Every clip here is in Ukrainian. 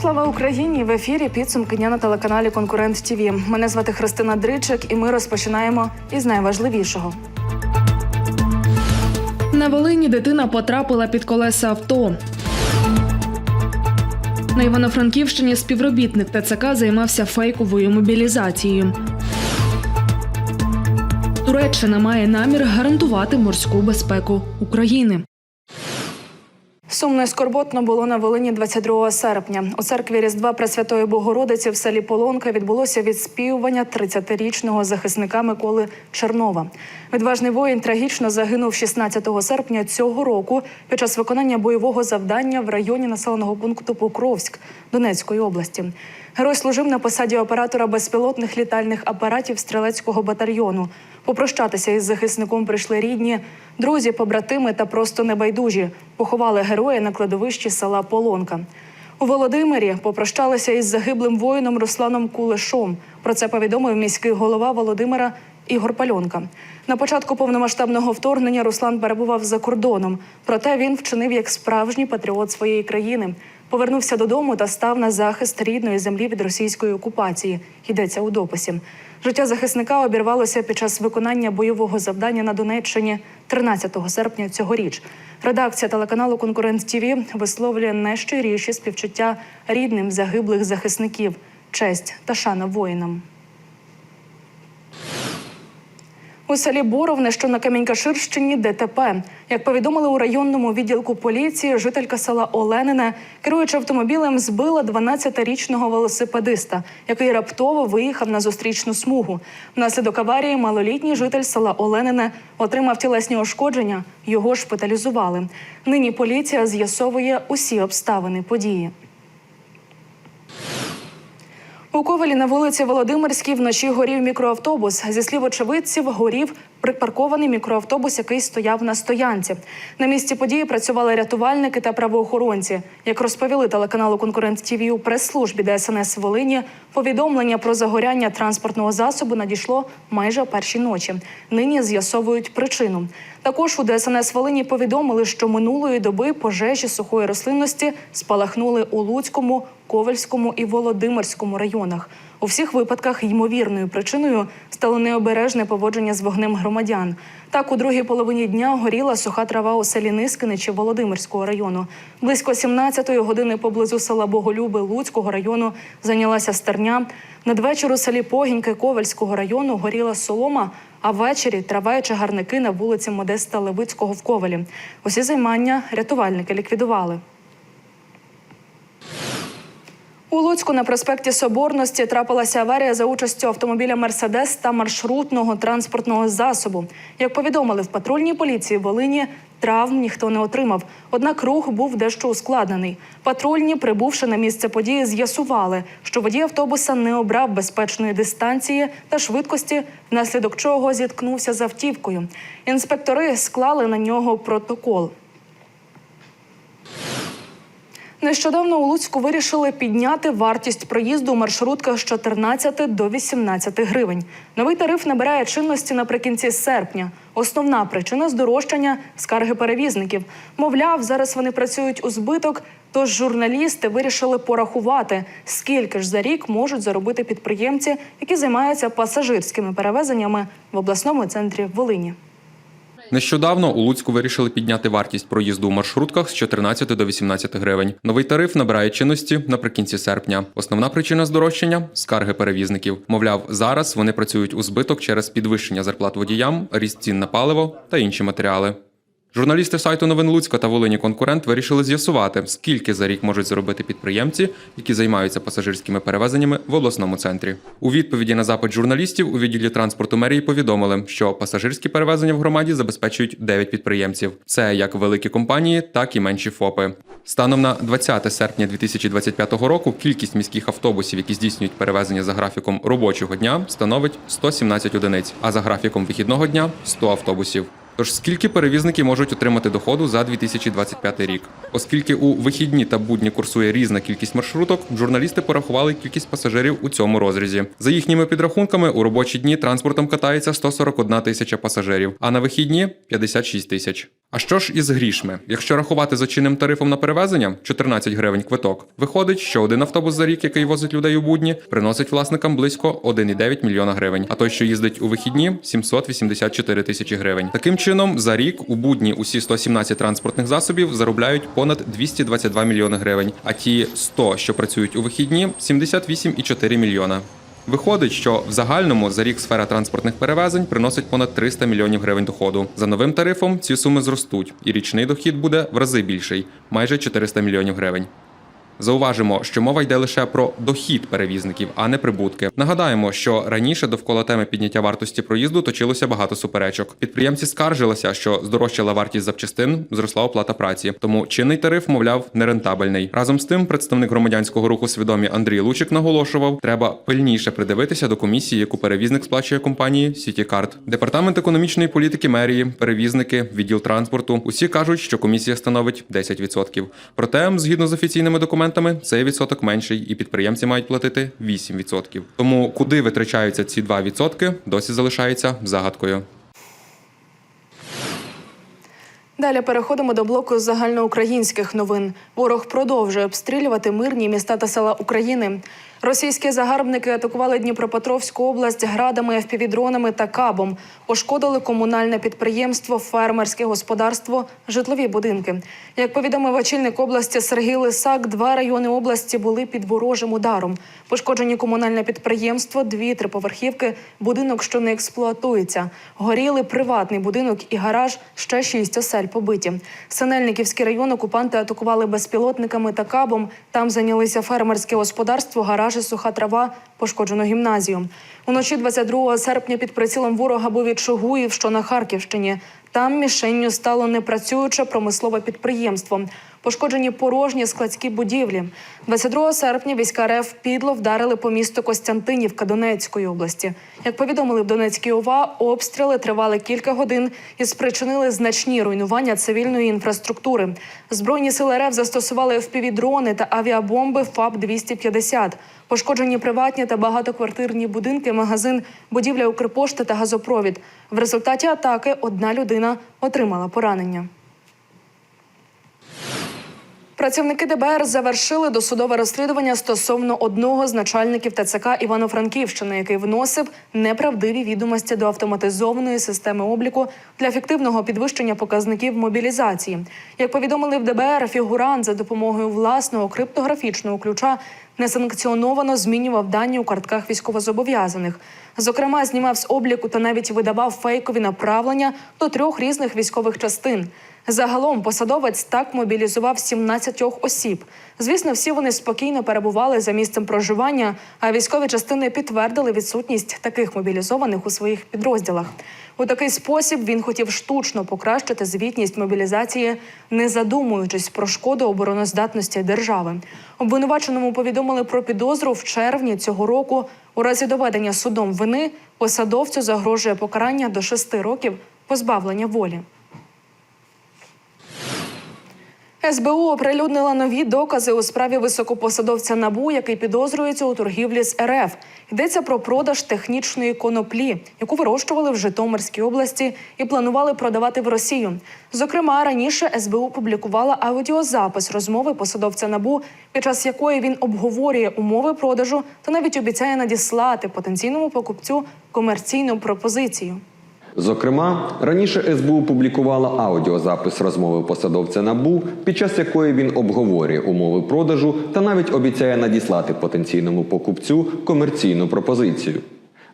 Слава Україні! В ефірі підсумки дня на телеканалі Конкурент ТІВІ. Мене звати Христина Дричик, і ми розпочинаємо із найважливішого. На Волині дитина потрапила під колеса авто. На Івано-Франківщині співробітник ТЦК займався фейковою мобілізацією. Туреччина має намір гарантувати морську безпеку України. Сумно і скорботно було на Волині 22 серпня. У церкві Різдва Пресвятої Богородиці в селі Полонка відбулося відспівування 30-річного захисника Миколи Чернова. Відважний воїн трагічно загинув 16 серпня цього року під час виконання бойового завдання в районі населеного пункту Покровськ Донецької області. Герой служив на посаді оператора безпілотних літальних апаратів стрілецького батальйону. Попрощатися із захисником прийшли рідні, друзі, побратими та просто небайдужі. Поховали героя на кладовищі села Полонка. У Володимирі попрощалися із загиблим воїном Русланом Кулешом. Про це повідомив міський голова Володимира Ігор Пальонка. На початку повномасштабного вторгнення Руслан перебував за кордоном. Проте він вчинив як справжній патріот своєї країни. Повернувся додому та став на захист рідної землі від російської окупації. Йдеться у дописі. Життя захисника обірвалося під час виконання бойового завдання на Донеччині 13 серпня цьогоріч. Редакція телеканалу Конкурент ТІВІ висловлює найщиріші співчуття рідним загиблих захисників, честь та шана воїнам. У селі Боровне, що на Камінькаширщині, ДТП. Як повідомили у районному відділку поліції, жителька села Оленине, керуючи автомобілем, збила 12-річного велосипедиста, який раптово виїхав на зустрічну смугу. Внаслідок аварії малолітній житель села Оленине отримав тілесні ушкодження. Його шпиталізували. Нині поліція з'ясовує усі обставини події. У на вулиці Володимирській вночі горів мікроавтобус. Зі слів очевидців, горів припаркований мікроавтобус, який стояв на стоянці. На місці події працювали рятувальники та правоохоронці. Як розповіли телеканалу Конкурент ТІВІ у прес-службі ДСНС Волині, повідомлення про загоряння транспортного засобу надійшло майже о першій ночі. Нині з'ясовують причину. Також у ДСНС Волині повідомили, що минулої доби пожежі сухої рослинності спалахнули у Луцькому, Ковельському і Володимирському районах. У всіх випадках ймовірною причиною стало необережне поводження з вогнем громадян. Так, у другій половині дня горіла суха трава у селі Нискиничі Володимирського району. Близько 17-ї години поблизу села Боголюби Луцького району зайнялася стерня. Надвечір у селі Погіньки Ковельського району горіла солома, а ввечері трава і чагарники на вулиці Модеста Левицького в Ковелі. Усі займання рятувальники ліквідували. У Луцьку на проспекті Соборності трапилася аварія за участю автомобіля Мерседес та маршрутного транспортного засобу. Як повідомили в патрульній поліції Волині, травм ніхто не отримав. Однак рух був дещо ускладнений. Патрульні, прибувши на місце події, з'ясували, що водій автобуса не обрав безпечної дистанції та швидкості, внаслідок чого зіткнувся з автівкою. Інспектори склали на нього протокол. Нещодавно у Луцьку вирішили підняти вартість проїзду у маршрутках з 14 до 18 гривень. Новий тариф набирає чинності наприкінці серпня. Основна причина здорожчання скарги перевізників. Мовляв, зараз вони працюють у збиток. Тож журналісти вирішили порахувати, скільки ж за рік можуть заробити підприємці, які займаються пасажирськими перевезеннями в обласному центрі Волині. Нещодавно у Луцьку вирішили підняти вартість проїзду у маршрутках з 14 до 18 гривень. Новий тариф набирає чинності наприкінці серпня. Основна причина здорожчання скарги перевізників. Мовляв, зараз вони працюють у збиток через підвищення зарплат водіям, ріст цін на паливо та інші матеріали. Журналісти сайту новин Луцька та Волині конкурент вирішили з'ясувати, скільки за рік можуть заробити підприємці, які займаються пасажирськими перевезеннями в обласному центрі. У відповіді на запит журналістів у відділі транспорту мерії повідомили, що пасажирські перевезення в громаді забезпечують 9 підприємців. Це як великі компанії, так і менші ФОПи. Станом на 20 серпня 2025 року кількість міських автобусів, які здійснюють перевезення за графіком робочого дня, становить 117 одиниць, а за графіком вихідного дня 100 автобусів. Тож скільки перевізники можуть отримати доходу за 2025 рік? Оскільки у вихідні та будні курсує різна кількість маршруток, журналісти порахували кількість пасажирів у цьому розрізі. За їхніми підрахунками, у робочі дні транспортом катається 141 тисяча пасажирів, а на вихідні 56 тисяч. А що ж із грішми? Якщо рахувати за чинним тарифом на перевезення 14 гривень квиток, виходить, що один автобус за рік, який возить людей у будні, приносить власникам близько 1,9 мільйона гривень. А той, що їздить у вихідні, 784 тисячі гривень. Таким чином, за рік у будні усі 117 транспортних засобів заробляють понад 222 мільйони гривень, а ті 100, що працюють у вихідні, 78,4 мільйона. Виходить, що в загальному за рік сфера транспортних перевезень приносить понад 300 мільйонів гривень доходу. За новим тарифом ці суми зростуть, і річний дохід буде в рази більший майже 400 мільйонів гривень. Зауважимо, що мова йде лише про дохід перевізників, а не прибутки. Нагадаємо, що раніше довкола теми підняття вартості проїзду точилося багато суперечок. Підприємці скаржилися, що здорожчала вартість запчастин, зросла оплата праці. Тому чинний тариф, мовляв, нерентабельний. Разом з тим, представник громадянського руху свідомі Андрій Лучик наголошував, треба пильніше придивитися до комісії, яку перевізник сплачує компанії Сітікарт. Департамент економічної політики мерії, перевізники, відділ транспорту. Усі кажуть, що комісія становить 10%. Проте, згідно з офіційними документами, цей відсоток менший, і підприємці мають платити 8%. Тому куди витрачаються ці 2%, досі залишається загадкою. Далі переходимо до блоку загальноукраїнських новин. Ворог продовжує обстрілювати мирні міста та села України. Російські загарбники атакували Дніпропетровську область градами, ФПВ-дронами та кабом. Пошкодили комунальне підприємство, фермерське господарство, житлові будинки. Як повідомив очільник області Сергій Лисак, два райони області були під ворожим ударом. Пошкоджені комунальне підприємство, дві триповерхівки, будинок, що не експлуатується. Горіли приватний будинок і гараж. Ще шість осель побиті. Синельниківський район окупанти атакували безпілотниками та кабом. Там зайнялися фермерське господарство, гаражі, суха трава, пошкоджено гімназію. Уночі 22 серпня під прицілом ворога був і Чугуїв, що на Харківщині. Там мішенню стало непрацююче промислове підприємство. Пошкоджені порожні складські будівлі. 22 серпня війська РФ підло вдарили по місту Костянтинівка Донецької області. Як повідомили в Донецькій ОВА, обстріли тривали кілька годин і спричинили значні руйнування цивільної інфраструктури. Збройні сили РФ застосували впівдрони та авіабомби ФАП-250. Пошкоджені приватні та багатоквартирні будинки, магазин, будівля Укрпошти та газопровід. В результаті атаки одна людина отримала поранення. Працівники ДБР завершили досудове розслідування стосовно одного з начальників ТЦК Івано-Франківщини, який вносив неправдиві відомості до автоматизованої системи обліку для фіктивного підвищення показників мобілізації. Як повідомили в ДБР, фігурант за допомогою власного криптографічного ключа несанкціоновано змінював дані у картках військовозобов'язаних. Зокрема, знімав з обліку та навіть видавав фейкові направлення до трьох різних військових частин. Загалом посадовець так мобілізував 17 осіб. Звісно, всі вони спокійно перебували за місцем проживання, а військові частини підтвердили відсутність таких мобілізованих у своїх підрозділах. У такий спосіб він хотів штучно покращити звітність мобілізації, не задумуючись про шкоду обороноздатності держави. Обвинуваченому повідомили про підозру в червні цього року. У разі доведення судом вини посадовцю загрожує покарання до шести років позбавлення волі. СБУ оприлюднила нові докази у справі високопосадовця набу, який підозрюється у торгівлі з РФ. Йдеться про продаж технічної коноплі, яку вирощували в Житомирській області і планували продавати в Росію. Зокрема, раніше СБУ публікувала аудіозапис розмови посадовця набу, під час якої він обговорює умови продажу та навіть обіцяє надіслати потенційному покупцю комерційну пропозицію. Зокрема, раніше СБУ публікувала аудіозапис розмови посадовця НАБУ, під час якої він обговорює умови продажу та навіть обіцяє надіслати потенційному покупцю комерційну пропозицію.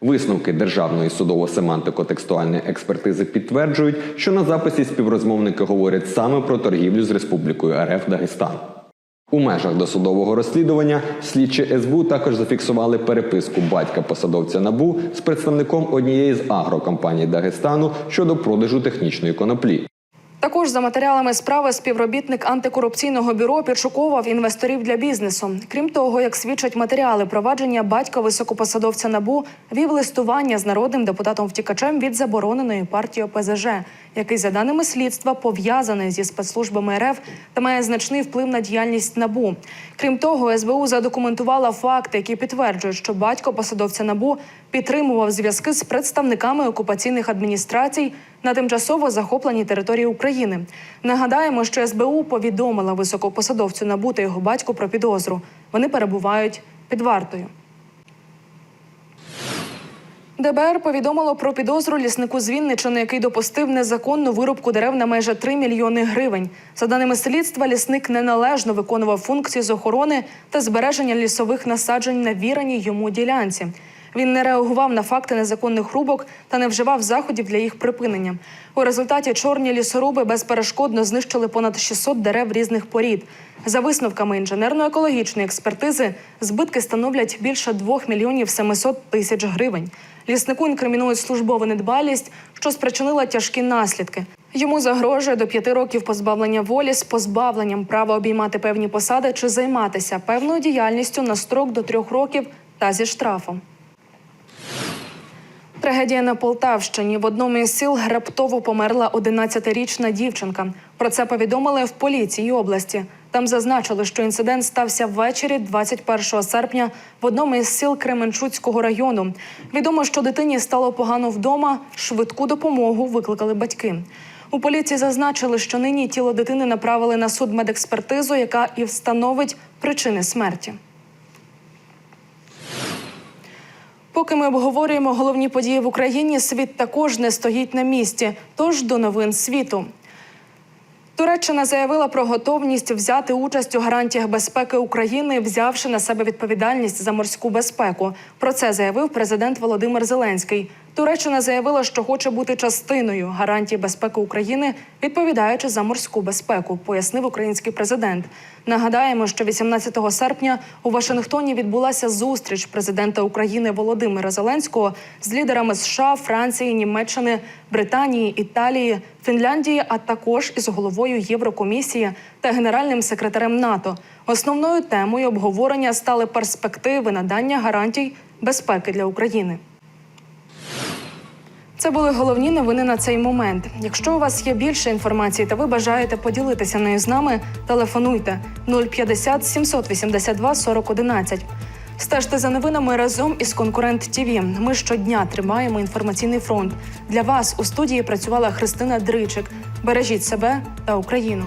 Висновки державної судово-семантико-текстуальної експертизи підтверджують, що на записі співрозмовники говорять саме про торгівлю з Республікою РФ Дагестан. У межах досудового розслідування слідчі СБУ також зафіксували переписку батька посадовця НАБУ з представником однієї з агрокомпаній Дагестану щодо продажу технічної коноплі. Також за матеріалами справи співробітник антикорупційного бюро підшуковував інвесторів для бізнесу. Крім того, як свідчать матеріали провадження, батька високопосадовця набу вів листування з народним депутатом втікачем від забороненої партії ОПЗЖ, який, за даними слідства, пов'язаний зі спецслужбами РФ та має значний вплив на діяльність набу. Крім того, СБУ задокументувала факти, які підтверджують, що батько посадовця набу підтримував зв'язки з представниками окупаційних адміністрацій на тимчасово захопленій території України. Нагадаємо, що СБУ повідомила високопосадовцю НАБУ та його батьку про підозру. Вони перебувають під вартою. ДБР повідомило про підозру ліснику з Вінничини, який допустив незаконну вирубку дерев на майже 3 мільйони гривень. За даними слідства, лісник неналежно виконував функції з охорони та збереження лісових насаджень на віраній йому ділянці. Він не реагував на факти незаконних рубок та не вживав заходів для їх припинення. У результаті чорні лісоруби безперешкодно знищили понад 600 дерев різних порід. За висновками інженерно-екологічної експертизи, збитки становлять більше 2 мільйонів 700 тисяч гривень. Ліснику інкримінують службову недбалість, що спричинила тяжкі наслідки. Йому загрожує до п'яти років позбавлення волі з позбавленням права обіймати певні посади чи займатися певною діяльністю на строк до трьох років та зі штрафом. Трагедія на Полтавщині в одному із сіл раптово померла 11-річна дівчинка. Про це повідомили в поліції області. Там зазначили, що інцидент стався ввечері 21 серпня в одному із сіл Кременчуцького району. Відомо, що дитині стало погано вдома. Швидку допомогу викликали батьки. У поліції зазначили, що нині тіло дитини направили на судмедекспертизу, яка і встановить причини смерті. Поки ми обговорюємо головні події в Україні, світ також не стоїть на місці. Тож до новин світу. Туреччина заявила про готовність взяти участь у гарантіях безпеки України, взявши на себе відповідальність за морську безпеку. Про це заявив президент Володимир Зеленський. Туреччина заявила, що хоче бути частиною гарантій безпеки України, відповідаючи за морську безпеку, пояснив український президент. Нагадаємо, що 18 серпня у Вашингтоні відбулася зустріч президента України Володимира Зеленського з лідерами США, Франції, Німеччини, Британії, Італії, Фінляндії, а також із головою Єврокомісії та генеральним секретарем НАТО. Основною темою обговорення стали перспективи надання гарантій безпеки для України. Це були головні новини на цей момент. Якщо у вас є більше інформації та ви бажаєте поділитися нею з нами, телефонуйте 050 782 4011. Стежте за новинами разом із конкурент ТІВІ. Ми щодня тримаємо інформаційний фронт. Для вас у студії працювала Христина Дричик. Бережіть себе та Україну.